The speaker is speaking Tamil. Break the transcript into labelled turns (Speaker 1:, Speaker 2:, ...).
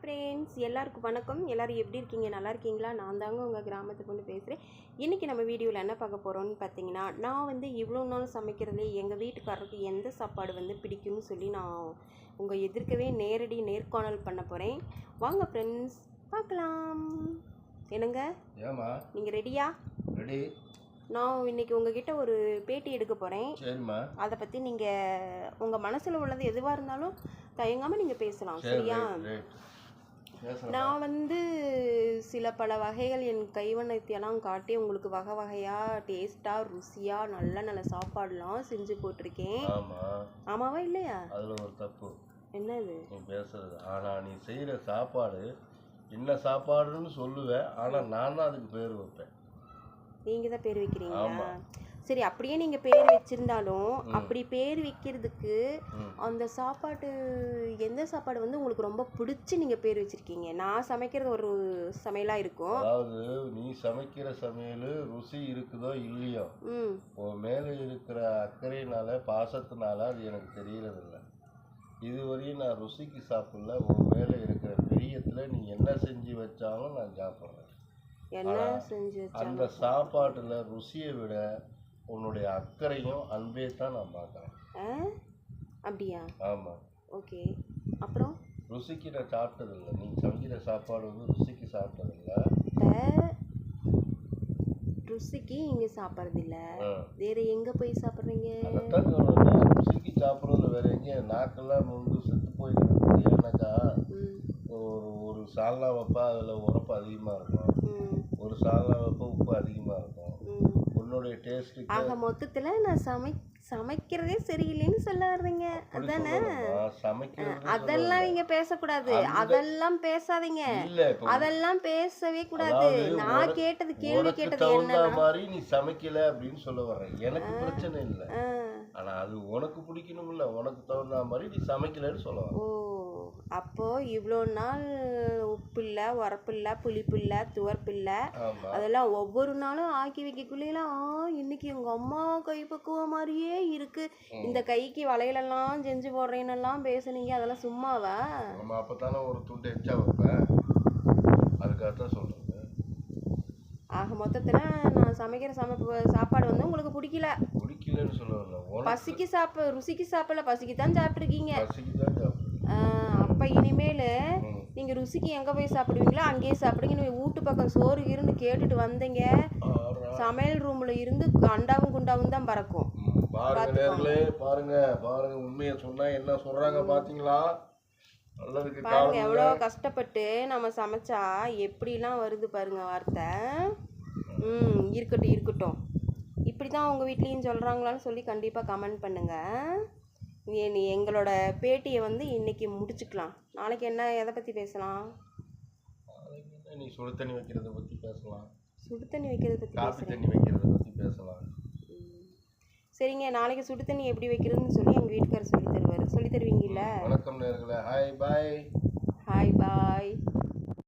Speaker 1: ஃப்ரெண்ட்ஸ் எல்லாருக்கும் வணக்கம் எல்லோரும் எப்படி இருக்கீங்க நல்லா இருக்கீங்களா நான் தாங்க உங்கள் கிராமத்தை கொண்டு பேசுகிறேன் இன்றைக்கி நம்ம வீடியோவில் என்ன பார்க்க போகிறோம்னு பார்த்தீங்கன்னா நான் வந்து இவ்வளோ நாள் சமைக்கிறதுலே எங்கள் வீட்டுக்காரருக்கு எந்த சாப்பாடு வந்து பிடிக்கும்னு சொல்லி நான் உங்கள் எதிர்க்கவே நேரடி நேர்காணல் பண்ண போகிறேன் வாங்க ஃப்ரெண்ட்ஸ் பார்க்கலாம் என்னங்க ஏமா நீங்கள் ரெடியா ரெடி நான் இன்னைக்கு உங்ககிட்ட ஒரு பேட்டி எடுக்க போகிறேன் அதை பற்றி நீங்கள் உங்கள் மனசில் உள்ளது எதுவாக இருந்தாலும் தயங்காமல் நீங்கள் பேசலாம் சரியா நான் வந்து சில பல வகைகள் என் கைவண்ணத்தையெல்லாம் காட்டி உங்களுக்கு வகை வகையாக டேஸ்ட்டாக ருசியாக நல்ல நல்ல சாப்பாடுலாம் செஞ்சு போட்டிருக்கேன் ஆமாவா இல்லையா
Speaker 2: அதில் ஒரு தப்பு
Speaker 1: என்னது நீ
Speaker 2: பேசுறது ஆனால் நீ செய்கிற சாப்பாடு என்ன சாப்பாடுன்னு சொல்லுவேன் ஆனால் நான் தான் அதுக்கு பேர் வைப்பேன்
Speaker 1: நீங்கள் தான் பேர் வைக்கிறீங்களா சரி அப்படியே நீங்கள் பேர் வச்சிருந்தாலும் அப்படி பேர் வைக்கிறதுக்கு அந்த சாப்பாடு எந்த சாப்பாடு வந்து உங்களுக்கு ரொம்ப பிடிச்சி நீங்கள் பேர் வச்சிருக்கீங்க நான் சமைக்கிறது ஒரு சமையலாக இருக்கும்
Speaker 2: அதாவது நீ சமைக்கிற சமையல் ருசி இருக்குதோ இல்லையோ உன் மேலே இருக்கிற அக்கறையினால பாசத்தினால அது எனக்கு இல்லை இதுவரையும் நான் ருசிக்கு சாப்பிடல உன் மேலே இருக்கிற பிரியத்தில் நீ என்ன செஞ்சு வச்சாலும் நான் சாப்பிட்றேன்
Speaker 1: என்ன செஞ்சு
Speaker 2: அந்த சாப்பாட்டில் ருசியை விட உன்னுடைய அக்கறையும் அன்பே தான் நான் பார்க்குறேன் அப்படியா ஆமாம்
Speaker 1: ஓகே அப்புறம்
Speaker 2: ருசிக்கு நான் சாப்பிட்டதில்ல நீ சமைக்கிற சாப்பாடு வந்து ருசிக்கு சாப்பிட்டதில்லை
Speaker 1: ருசிக்கு இங்கே சாப்பிட்றதில்ல வேற எங்கே போய் சாப்பிட்றீங்க
Speaker 2: ருசிக்கு சாப்பிட்றது வேற எங்கே நாக்கெல்லாம் நொந்து செத்து போயிடுறது ஏன்னாக்கா ஒரு ஒரு சால்னா வைப்பா அதில் உரப்பு அதிகமாக
Speaker 1: இருக்கும்
Speaker 2: ஒரு சால்னா வைப்பா உப்பு அதிகமாக இருக்கும் உன்னுடைய டேஸ்ட்
Speaker 1: ஆக மொத்தத்தில் நான் சமை சமைக்கிறதே சரியில்லைன்னு சொல்ல வர்றீங்க அதானே அதெல்லாம் நீங்க பேசக்கூடாது அதெல்லாம் பேசாதீங்க அதெல்லாம் பேசவே கூடாது நான் கேட்டது
Speaker 2: கேள்வி கேட்டது என்ன மாதிரி நீ சமைக்கல அப்படின்னு சொல்ல வர்றேன் எனக்கு பிரச்சனை இல்லை ஆனா அது உனக்கு பிடிக்கணும்ல உனக்கு தகுந்த மாதிரி நீ சமைக்கலன்னு சொல்ல
Speaker 1: ஓ அப்போது இவ்வளோ நாள் உப்பு புளிப்பு உரப்பில்லை புளிப்பில்லை துவர்ப்பில்லை அதெல்லாம் ஒவ்வொரு நாளும் ஆக்கி ஆ இன்னைக்கு எங்கள் அம்மா கை பக்குவம் மாதிரியே இருக்குது இந்த கைக்கு வளையலெல்லாம் செஞ்சு போடுறேன்னெல்லாம் பேசுனீங்க அதெல்லாம் சும்மாவா
Speaker 2: நம்ம அப்போ தானே ஒரு துண்டு எச்சா வைப்பேன் அதுக்காக தான் சொல்கிறேன்
Speaker 1: ஆக மொத்தத்தில் நான் சமைக்கிற சமைப்பு சாப்பாடு வந்து உங்களுக்கு பிடிக்கல
Speaker 2: பிடிக்கலன்னு சொல்லுவாங்க
Speaker 1: பசிக்கு சாப்பிட ருசிக்கு சாப்பிடல பசிக்கு தான் சாப்பிட்ருக்கீங்க அப்பா இனிமேல் நீங்கள் ருசிக்கு எங்கே போய் சாப்பிடுவீங்களோ அங்கேயே சாப்பிடுங்க நீங்கள் வீட்டு பக்கம் சோறு இருந்து கேட்டுட்டு வந்தீங்க சமையல் ரூமில் இருந்து அண்டாவும் குண்டாவும் தான் பறக்கும்
Speaker 2: பாருங்க நேர்களே பாருங்க பாருங்க சொன்னா என்ன சொல்றாங்க பாத்தீங்களா
Speaker 1: பாருங்க எவ்வளோ கஷ்டப்பட்டு நம்ம சமைச்சா எப்படிலாம் வருது பாருங்க வார்த்தை ம் இருக்கட்டும் இருக்கட்டும் இப்படி தான் உங்கள் வீட்லேயும் சொல்கிறாங்களான்னு சொல்லி கண்டிப்பாக கமெண்ட் பண்ணுங்கள் நீ எங்களோட பேட்டியை வந்து இன்னைக்கு முடிச்சுக்கலாம் நாளைக்கு என்ன எதை பற்றி பேசலாம்
Speaker 2: நீ சுடு தண்ணி வைக்கிறத பற்றி பேசலாம்
Speaker 1: சுடு தண்ணி வைக்கிறத பற்றி
Speaker 2: காஃபி தண்ணி வைக்கிறத பற்றி பேசலாம்
Speaker 1: சரிங்க நாளைக்கு சுடு தண்ணி எப்படி வைக்கிறதுன்னு சொல்லி எங்கள் வீட்டுக்காரர் சொல்லி தருவார் சொல்லி தருவீங்கல்ல
Speaker 2: வணக்கம் நேர்களை ஹாய் பாய்
Speaker 1: ஹாய் பாய்